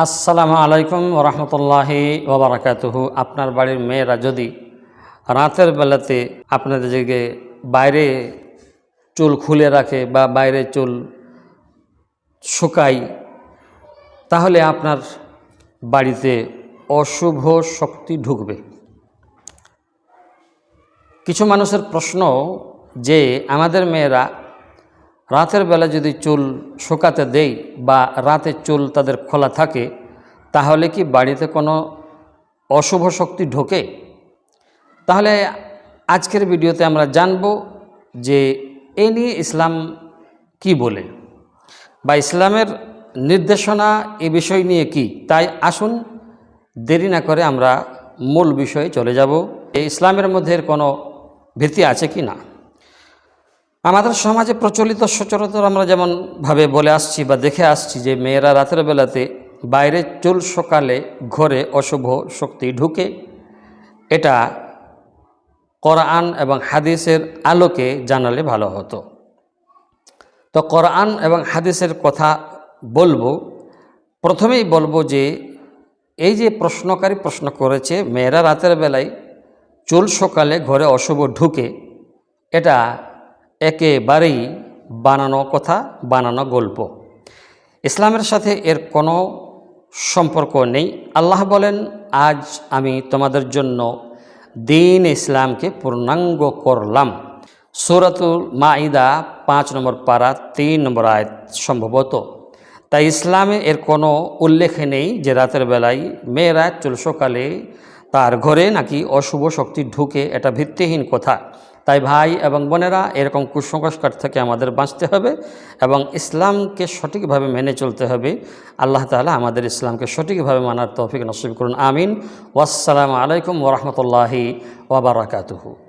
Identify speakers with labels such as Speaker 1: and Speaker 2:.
Speaker 1: আসসালামু আলাইকুম ওরহমতুল্লাহি ওবরাকাতুহু। আপনার বাড়ির মেয়েরা যদি রাতের বেলাতে আপনাদের দিকে বাইরে চুল খুলে রাখে বা বাইরে চুল শুকায়, তাহলে আপনার বাড়িতে অশুভ শক্তি ঢুকবে। কিছু মানুষের প্রশ্ন যে, আমাদের মেয়েরা রাতের বেলা যদি চুল শুকাতে দেই বা রাতে চুল তাদের খোলা থাকে, তাহলে কি বাড়িতে কোনো অশুভ শক্তি ঢোকে? তাহলে আজকের ভিডিওতে আমরা জানব যে এ নিয়ে ইসলাম কি বলে বা ইসলামের নির্দেশনা এ বিষয় নিয়ে কি? তাই আসুন, দেরি না করে আমরা মূল বিষয়ে চলে যাব। এই ইসলামের মধ্যে কোনো ভীতি আছে কি না? আমাদের সমাজে প্রচলিত সচরাচর আমরা যেমনভাবে বলে আসছি বা দেখে আসছি যে মেয়েরা রাতের বেলাতে বাইরে চুল সকালে ঘরে অশুভ শক্তি ঢুকে, এটা কোরআন এবং হাদিসের আলোকে জানালে ভালো হতো। তো কোরআন এবং হাদিসের কথা বলব, প্রথমেই বলব যে এই যে প্রশ্নকারী প্রশ্ন করেছে, মেয়েরা রাতের বেলায় চুল সকালে ঘরে অশুভ ঢুকে, এটা একেবারেই বানানো কথা, বানানো গল্প। ইসলামের সাথে এর কোনো সম্পর্ক নেই। আল্লাহ বলেন, আজ আমি তোমাদের জন্য দিন ইসলামকে পূর্ণাঙ্গ করলাম। সৌরাতুল মাইদা পাঁচ নম্বর পারা তিন নম্বর আয়াত সম্ভবত। তাই ইসলামে এর কোনো উল্লেখ নেই যে রাতের বেলায় মেয়েরা চুল সকালে তার ঘরে নাকি অশুভ শক্তি ঢুকে, এটা ভিত্তিহীন কথা। তাই ভাই এবং বোনেরা এরকম কুসংস্কার থেকে আমাদের বাঁচতে হবে এবং ইসলামকে সঠিকভাবে মেনে চলতে হবে। আল্লাহ তালা আমাদের ইসলামকে সঠিকভাবে মানার তৌফিক নসিব করুন। আমিন। ওয়াসালামু আলাইকুম ওরহমতুল্লাহি ওবরাকাতুহু